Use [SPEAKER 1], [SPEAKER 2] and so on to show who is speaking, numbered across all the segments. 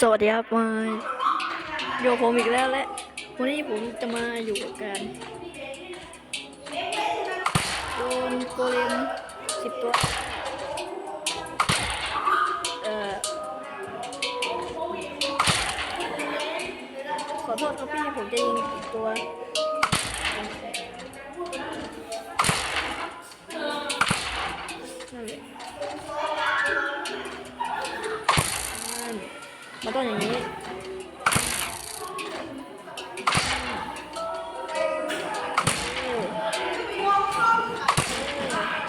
[SPEAKER 1] สวัสดีครับมาอยู่ผมอีกแล้วและวันนี้ผมจะมาอยู่กับการโดนโกเลมสิบตัวเอ่อขอโทษครับพี่ผมจะยิงสิบตัว ต้องอย่างนี้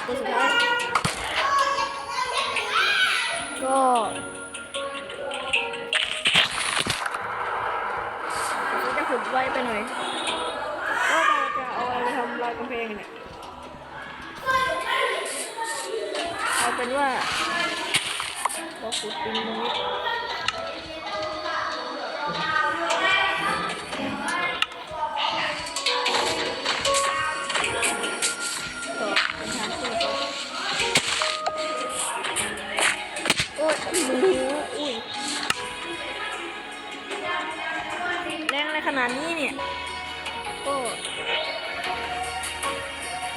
[SPEAKER 1] ตัวสุดท้ายก็จะขุดไว้ไปหน่อยก็จะเอาอะไรไปทำลายกำแพงเนี่ยเอาเป็นว่าเราขุดดินตรงนี้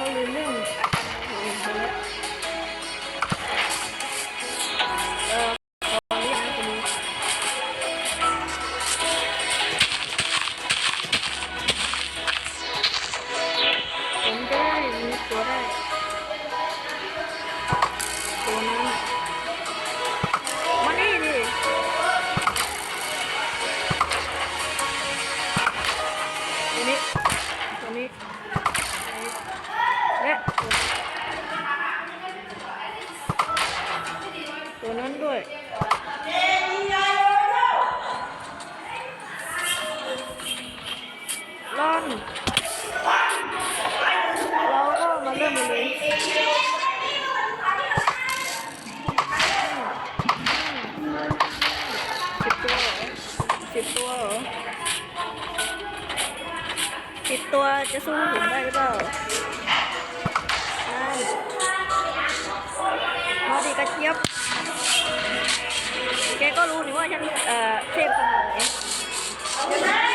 [SPEAKER 1] เขาลืมเรื่องอาการของตัวเองไปแล้ว เราก็มาเริ่มกันเลยสิบตัวสิบตัวเหรอสิบตัวจะสู้ผมได้หรือเปล่าได้มาดิกระเจี๊ยบ แกก็รู้นี่ว่าฉันเอ่อเทพขนาดไหนเป็น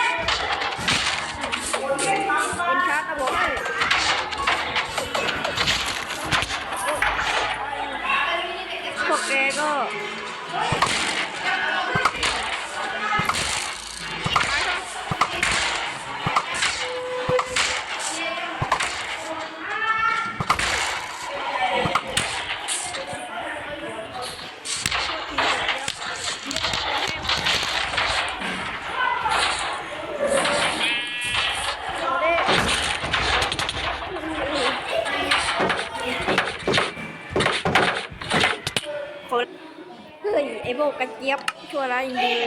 [SPEAKER 1] กกระเจี๊ยบชั่วร้ายจริงๆ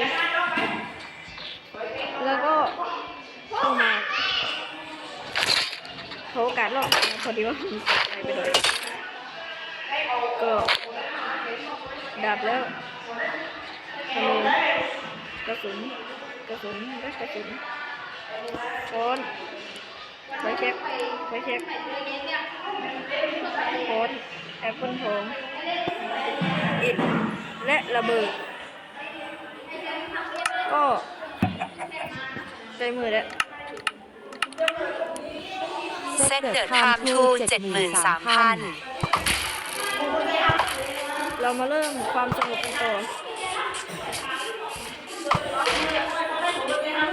[SPEAKER 1] แล้วก็เข้ามาเขาโอกาสรอบนะพอดีว่าผมตกใจไปเลยก็ดับแล้วธนูกระสุนกระสุนกระสุนค้อนไฟเช็คไฟเช็คค้อนแอปเปิลทองอิฐ และระเบิด ก็ใช้มือแล้ว
[SPEAKER 2] Set the time to 73,000
[SPEAKER 1] เรามาเริ่มความสนุกกันต่อ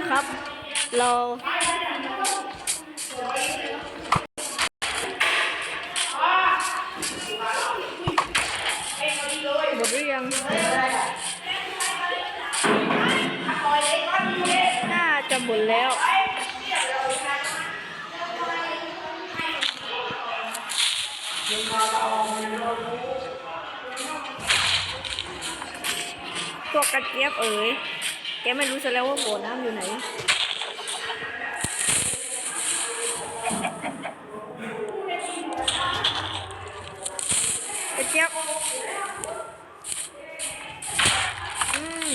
[SPEAKER 1] ครับ เรา วกกระเจี๊ยบเอ๋ย แกไม่รู้ซะแล้วว่าโบน้ำอยู่ไหน กระเจี๊ยบ อืม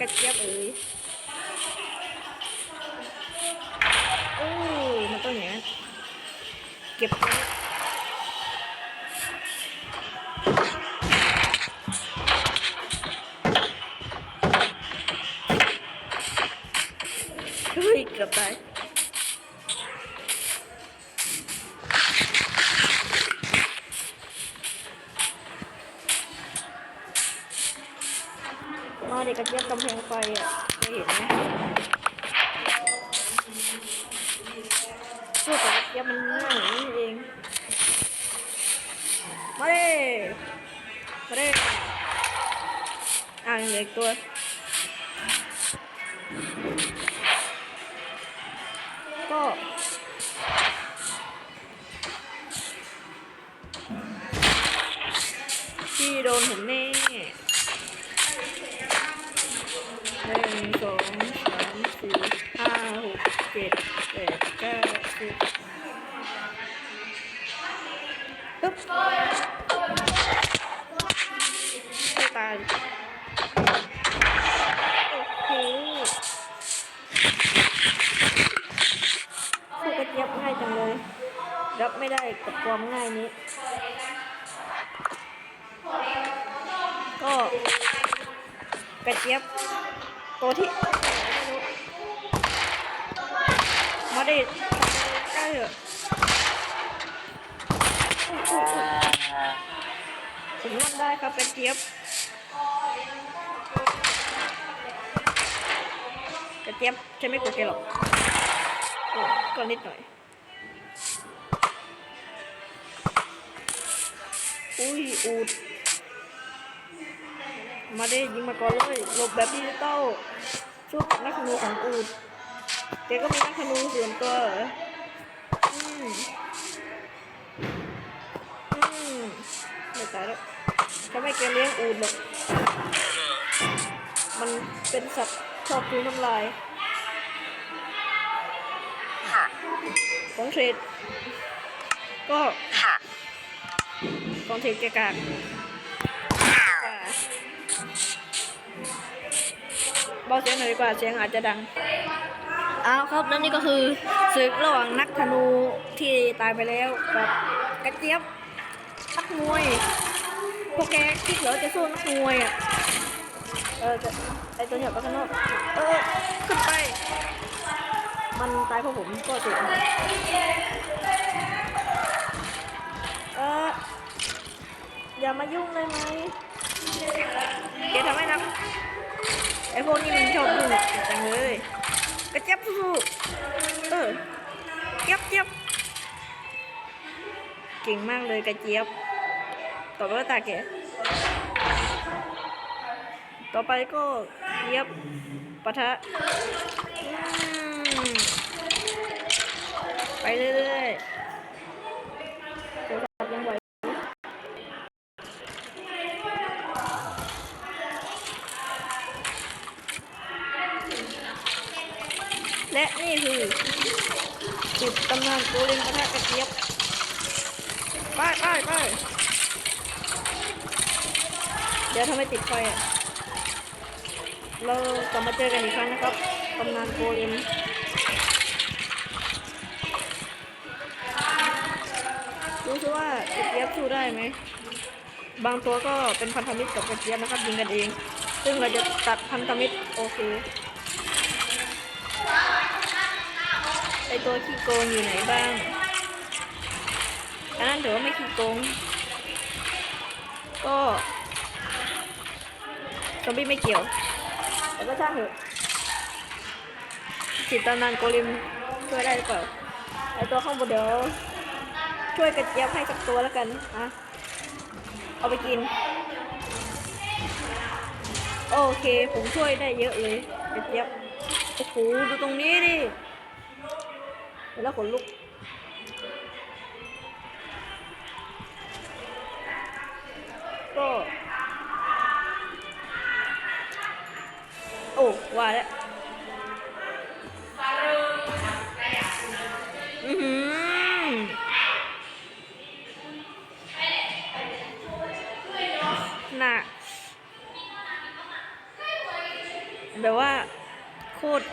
[SPEAKER 1] กระเจี๊ยบเอ๋ยโอ้มันต้องอย่างนั้นเก็บไว้ เด็กกระเจี๊ยบกำแพงไฟอะเคยเห็นไหมสู้กับกระเจี๊ยบมันง่ายอย่างนี้เอง มาเด้มาเด้อ่างเหลืออีกตัวก็พี่โดนผมแน่ สิบปึ๊บตายโอ้โหสู้กระเจี๊ยบง่ายจังเลย รับไม่ได้กับความง่ายนี้ ก็กระเจี๊ยบตัวที่ไม่รู้มาดิใกล้ เถอะอุ๊ยอุ๊ยอุ๊ยผมรับได้ครับกระเจี๊ยบกระเจี๊ยบจะไม่กดแกหรอกโอ้ก็นิดหน่อย อุ้ยอูด มาได้ยิงมาก่อนเลยหลบแบบดิจิตอลสู้กับนักธนูของอูดแกก็มีนักธนูส่วนตัวเหรออืมอืม ไม่ตายแล้วเขาไม่แกเลี้ยงอูดหรอกมันเป็นสัตว์ชอบกินน้ำลาย
[SPEAKER 2] ค่ะ
[SPEAKER 1] ของเทรดก็
[SPEAKER 2] ค่ะ
[SPEAKER 1] ของเทรดแกกากอ่าเบาเสียงหน่อยดีกว่าเสียงอาจจะดัง เอาครับแล้วนี่ก็คือศึกระหว่างนักธนูที่ตายไปแล้วกับกระเจี๊ยบนักมวยพวกแกคิดเหรอจะสู้นักมวยอะเออจะไอตัวเนี่ยไปข้างนอกเออขึ้นไป มันตายเพราะผมก็ถูกเอออย่ามายุ่งเลยไหมแกทำให้นะไอพวกนี้มันชอบยุ่งจังเลย กระเจี๊ยบสู้เออเจี๊ยบเจี๊ยบเก่งมากเลยกระเจี๊ยบ ต่อไปก็ตาแกต่อไปก็เจี๊ยบปะทะไปเรื่อยๆ และนี่คือจุดตำนานโกเลมปะทะกระเจี๊ยบไปไปไปเดี๋ยวทำไมติดไฟอะ เรากลับมาเจอกันอีกครั้งนะครับตำนานโกเลมรู้สึกว่ากระเจี๊ยบสู้ได้ไหม บางตัวก็เป็นพันธมิตรกับกระเจี๊ยบนะครับยิงกันเอง ซึ่งเราจะตัดพันธมิตรโอเค ตัวขี้โกงอยู่ไหนบ้างอันนั้นถือว่าไม่ขี้โกง ก็ซอมบี้ไม่เกี่ยว แต่ก็ช่างเถอะสิตตำนานโกลิมช่วยได้หรือเปล่าไอตัวข้างบนเดี๋ยวช่วยกระเจี๊ยบให้สักตัวแล้วกันอะเอาไปกิน โอเค ผมช่วยได้เยอะเลยกระเจี๊ยบโอ้โหดูตรงนี้ดิ แล้วขนลุกก็โอ้ว่าแล้วอือหือหนักแบบว่า โคตร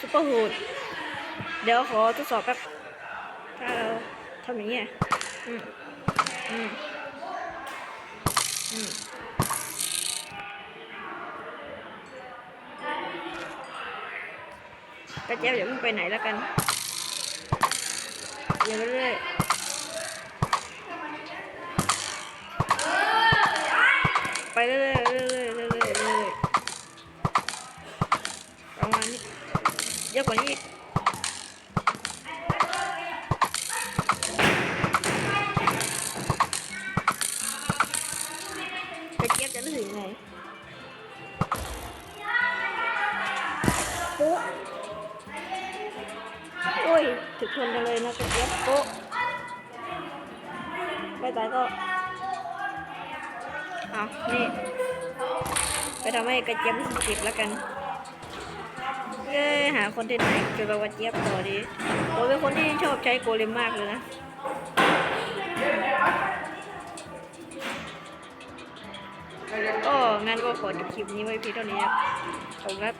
[SPEAKER 1] ซุปเปอร์โหด เดี๋ยวขอทดสอบแป๊บถ้าเราทำอย่างเงี้อืมอืมอืมกระเจี๊ยบอย่าเพิ่งไปไหนแล้วกันอย่าไปเรื่อยไปเรื่อยเรื่อยเรื่อยเรื่อยประมาณนี้เยอะกว่านี้ เอานี่ ไปทำให้กระเจี๊ยบรู้สึกเจ็บแล้วกันเอ้ยหาคนที่ไหนเกี่ยวกับกระเจี๊ยบต่อดีผมเป็นคนที่ชอบใช้โกเลมมากเลยนะก็งั้นก็ขอจบคลิปนี้ไว้เพียงเท่านี้ครับขอบคุณครับ